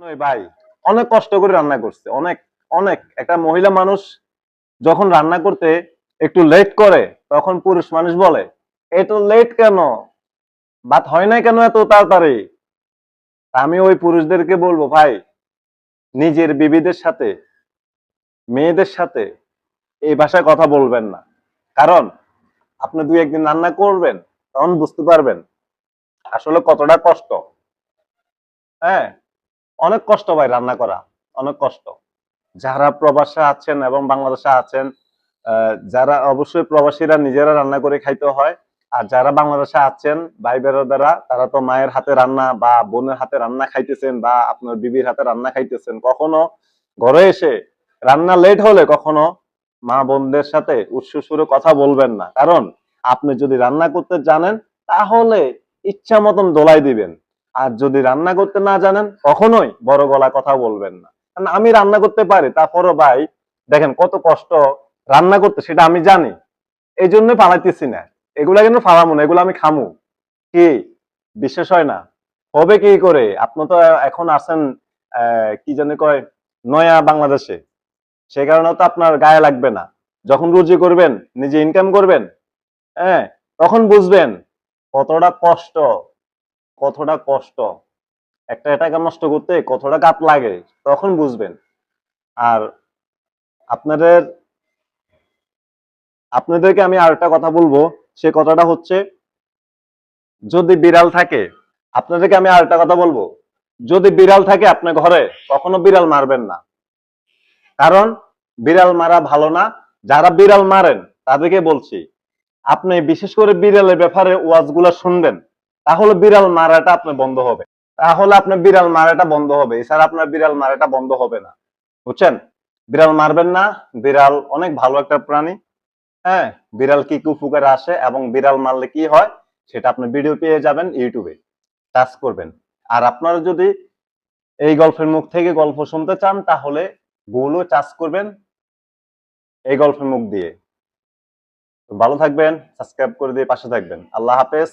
নয় ভাই অনেক কষ্ট করে রান্না করছে। অনেক অনেক। একটা মহিলা মানুষ যখন রান্না করতে একটু লেট করে, তখন পুরুষ মানুষ বলে, এত লেট কেন? ভাত হয় না কেন এত তাড়াতাড়ি? আমি ওই পুরুষদেরকে বলব, ভাই, নিজের বিবিদের সাথে, মেয়েদের সাথে এই ভাষায় কথা বলবেন না। কারণ, আপনি দুই একদিন রান্না করবেন, তখন বুঝতে পারবেন আসলে কতটা কষ্ট। হ্যাঁ? অনেক কষ্ট ভাই রান্না করা, অনেক কষ্ট। যারা প্রবাসে আছেন এবং বাংলাদেশে আছেন যারা অবশ্যই প্রবাসীরা নিজেরা রান্না করে খাইতে হয়, আর যারা বাংলাদেশে আছেন ভাই বেরোদারা তারা তো মায়ের হাতে রান্না বা বোনের হাতে রান্না খাইতেছেন বা আপনার বিবির হাতে রান্না খাইতেছেন, কখনো ঘরে এসে রান্না লেট হলে কখনো মা বোনদের সাথে উৎসুসুরে কথা বলবেন না। কারণ আপনি যদি রান্না করতে জানেন, তাহলে ইচ্ছা মতন দোলাই দিবেন। আর যদি রান্না করতে না জানেন, কখনোই বড় গলা কথা বলবেন না। কারণ আমি রান্না করতে পারি, তারপরও ভাই, দেখেন কত কষ্ট রান্না করতে, সেটা আমি জানি। এই জন্য পালাইতেছি না। এগুলা কিন্তু ফালামু না, এগুলো আমি খামু। কি? বিশ্বাস হয় না? হবে কি করে? আপনি তো এখন আছেন কি জানি কয়, নয়া বাংলাদেশে। সে কারণে তো আপনার গায়ে লাগবে না। যখন রুজি করবেন, নিজে ইনকাম করবেন হ্যাঁ তখন বুঝবেন কতটা কষ্ট। কতটা কষ্ট? একটা টাকা নষ্ট করতে কতটা কাপ লাগে, তখন বুঝবেন। আর আপনাদের, আপনাদেরকে আমি আর একটা কথা বলব, সে কথাটা হচ্ছে, যদি বিড়াল থাকে, আপনাদেরকে আমি আর একটা কথা বলব, যদি বিড়াল থাকে আপনার ঘরে, কখনো বিড়াল মারবেন না। কারণ বিড়াল মারা ভালো না, যারা বিড়াল মারেন, তাদেরকে বলছি, আপনি বিশেষ করে বিড়ালের ব্যাপারে ওয়াজগুলো শুনবেন। তাহলে বিড়াল মারাটা আপনার বন্ধ হবে। তাহলে আপনার বিড়াল মারাটা বন্ধ হবে। এছাড়া আপনার বিড়াল মারাটা বন্ধ হবে না। বুঝছেন? বিড়াল মারবেন না। বিড়াল অনেক ভালো একটা প্রাণী। হ্যাঁ বিড়াল কি কি উপকারে আসে এবং বিড়াল মারলে কি হয়, সেটা আপনি ভিডিও পেয়ে যাবেন ইউটিউবে টাচ করবেন। আর আপনারা যদি এই গল্পের মুখ থেকে গল্প শুনতে চান, তাহলে গুগলও চার্জ করবেন এই গল্পের মুখ দিয়ে। ভালো থাকবেন সাবস্ক্রাইব করে দিয়ে পাশে থাকবেন। আল্লাহ হাফেজ।